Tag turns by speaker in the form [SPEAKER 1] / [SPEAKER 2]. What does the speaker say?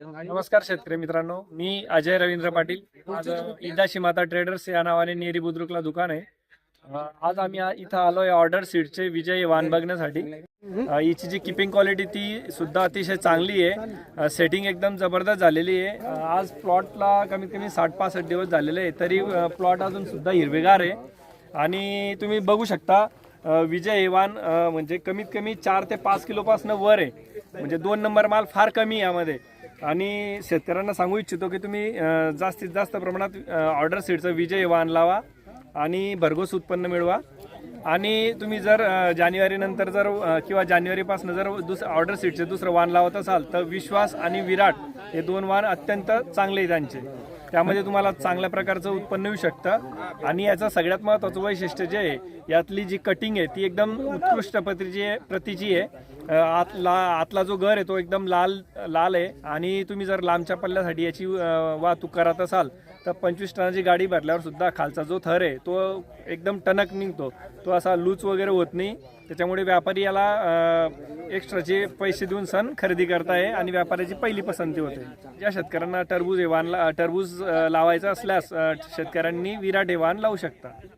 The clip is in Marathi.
[SPEAKER 1] नमस्कार शेतकरी मित्रांनो मी अजय रवींद्र पाटील. आज इदाशी माता ट्रेडर्स या नावाने नेरी बुद्रुकला दुकान आहे. आज आम्ही इथं आलोय ऑर्डर सीटचे विजयी वाहन बघण्यासाठी. हिची जी किपिंग क्वालिटी ती सुद्धा अतिशय चांगली आहे. सेटिंग एकदम जबरदस्त झालेली आहे. आज प्लॉटला कमीत कमी साठ पासष्ट दिवस झालेले आहे तरी प्लॉट अजून सुद्धा हिरवेगार आहे. आणि तुम्ही बघू शकता विजय अ, म्हणजे कमीत कमी चार ते पाच किलोपासून वर आहे. म्हणजे दोन नंबर माल फार कमी आहे यामध्ये. आणि शेतकऱ्यांना सांगू इच्छितो की तुम्ही जास्तीत जास्त प्रमाणात ऑर्डर सीडचं विजय वाहन लावा आणि भरघोस उत्पन्न मिळवा. आणि तुम्ही जर जानेवारीनंतर जर किंवा जानेवारीपासून जर दुस ऑर्डर सीटचे दुसरं वाहन लावत असाल तर विश्वास आणि विराट हे दोन वाहन अत्यंत चांगले आहे त्यांचे त्यामध्ये तुम्हाला चांगल्या प्रकारचं उत्पन्न येऊ शकतं. आणि याचं सगळ्यात महत्त्वाचं वैशिष्ट्य जे आहे यातली जी कटिंग आहे ती एकदम उत्कृष्ट प्रतीची आहे प्रतीची आहे. आत आतला आतला जो घर आहे तो एकदम लाल लाल आहे. आणि तुम्ही जर लांबच्या पल्ल्यासाठी याची वाहतूक करत असाल तर पंचवीस टनाची गाडी भरल्यावर सुद्धा खालचा जो थर आहे तो एकदम टणक निघतो. तो असा लूच वगैरे होत नाही. त्याच्यामुळे व्यापारी याला एक्स्ट्राचे पैसे देऊन सण खरेदी करताय आणि व्यापाऱ्याची पहिली पसंती होते. ज्या शेतकऱ्यांना टरबूज हे ला- टरबूज लावायचा लावायचं असल्यास शेतकऱ्यांनी विराट हे लावू शकता.